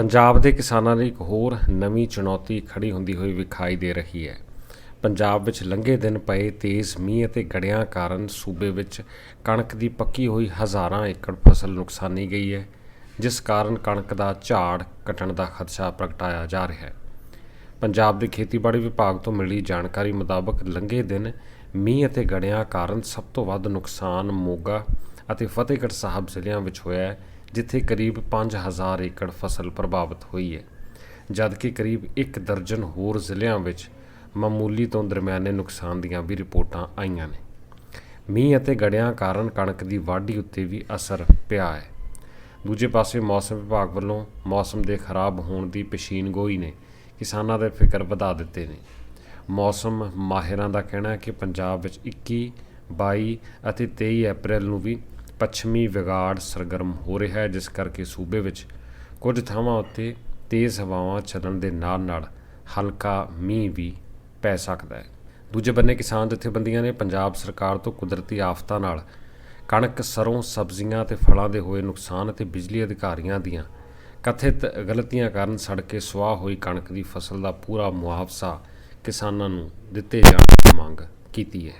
ਪੰਜਾਬ ਦੇ ਕਿਸਾਨਾਂ ਲਈ ਇੱਕ ਹੋਰ ਨਵੀਂ ਚੁਣੌਤੀ ਖੜੀ ਹੁੰਦੀ ਹੋਈ ਵਿਖਾਈ ਦੇ ਰਹੀ ਹੈ। ਪੰਜਾਬ ਵਿੱਚ ਲੰਘੇ ਦਿਨ ਪਏ ਤੇਜ਼ ਮੀਂਹ ਅਤੇ ਗੜਿਆਂ ਕਾਰਨ ਸੂਬੇ ਵਿੱਚ ਕਣਕ ਦੀ ਪੱਕੀ ਹੋਈ ਹਜ਼ਾਰਾਂ ਏਕੜ ਫਸਲ ਨੁਕਸਾਨੀ ਗਈ ਹੈ, ਜਿਸ ਕਾਰਨ ਕਣਕ ਦਾ ਝਾੜ ਘਟਣ ਦਾ ਖਦਸ਼ਾ ਪ੍ਰਗਟਾਇਆ ਜਾ ਰਿਹਾ ਹੈ। ਪੰਜਾਬ ਦੇ ਖੇਤੀਬਾੜੀ ਵਿਭਾਗ ਤੋਂ ਮਿਲੀ ਜਾਣਕਾਰੀ ਮੁਤਾਬਕ ਲੰਘੇ ਦਿਨ ਮੀਂਹ ਅਤੇ ਗੜਿਆਂ ਕਾਰਨ ਸਭ ਤੋਂ ਵੱਧ ਨੁਕਸਾਨ ਮੋਗਾ ਅਤੇ ਫਤਿਹਗੜ੍ਹ ਸਾਹਿਬ ਜ਼ਿਲ੍ਹਿਆਂ ਵਿੱਚ ਹੋਇਆ ਹੈ ਜਿੱਥੇ ਕਰੀਬ 5000 ਏਕੜ ਫਸਲ ਪ੍ਰਭਾਵਿਤ ਹੋਈ ਹੈ। ਜਦਕਿ ਕਰੀਬ ਇੱਕ ਦਰਜਨ ਹੋਰ ਜ਼ਿਲ੍ਹਿਆਂ ਵਿੱਚ ਮਾਮੂਲੀ ਤੋਂ ਦਰਮਿਆਨੇ ਨੁਕਸਾਨ ਦੀਆਂ ਵੀ ਰਿਪੋਰਟਾਂ ਆਈਆਂ ਨੇ। ਮੀਂਹ ਅਤੇ ਗੜਿਆਂ ਕਾਰਨ ਕਣਕ ਦੀ ਵਾਢੀ ਉੱਤੇ ਵੀ ਅਸਰ ਪਿਆ ਹੈ। ਦੂਜੇ ਪਾਸੇ ਮੌਸਮ ਵਿਭਾਗ ਵੱਲੋਂ ਮੌਸਮ ਦੇ ਖਰਾਬ ਹੋਣ ਦੀ ਪੇਸ਼ੀਨਗੋਈ ਨੇ ਕਿਸਾਨਾਂ ਦੇ ਫਿਕਰ ਵਧਾ ਦਿੱਤੇ ਨੇ। ਮੌਸਮ ਮਾਹਿਰਾਂ ਦਾ ਕਹਿਣਾ ਹੈ ਕਿ ਪੰਜਾਬ ਵਿੱਚ 21 22 ਅਤੇ 23 ਅਪ੍ਰੈਲ ਨੂੰ ਵੀ ਪੱਛਮੀ ਵਿਗਾੜ ਸਰਗਰਮ ਹੋ ਰਿਹਾ ਹੈ, ਜਿਸ ਕਰਕੇ ਸੂਬੇ ਵਿੱਚ ਕੁਝ ਥਾਵਾਂ ਉੱਤੇ ਤੇਜ਼ ਹਵਾਵਾਂ ਚੱਲਣ ਦੇ ਨਾਲ ਨਾਲ ਹਲਕਾ ਮੀਂਹ ਵੀ ਪੈ ਸਕਦਾ ਹੈ। ਦੂਜੇ ਬੰਨੇ ਕਿਸਾਨ ਜਥੇਬੰਦੀਆਂ ਨੇ ਪੰਜਾਬ ਸਰਕਾਰ ਤੋਂ ਕੁਦਰਤੀ ਆਫਤਾਂ ਨਾਲ ਕਣਕ, ਸਰੋਂ, ਸਬਜ਼ੀਆਂ ਅਤੇ ਫਲਾਂ ਦੇ ਹੋਏ ਨੁਕਸਾਨ ਅਤੇ ਬਿਜਲੀ ਅਧਿਕਾਰੀਆਂ ਦੀਆਂ ਕਥਿਤ ਗਲਤੀਆਂ ਕਾਰਨ ਸੜ ਕੇ ਸੁਆਹ ਹੋਈ ਕਣਕ ਦੀ ਫਸਲ ਦਾ ਪੂਰਾ ਮੁਆਵਜ਼ਾ ਕਿਸਾਨਾਂ ਨੂੰ ਦਿੱਤੇ ਜਾਣ ਦੀ ਮੰਗ ਕੀਤੀ ਹੈ।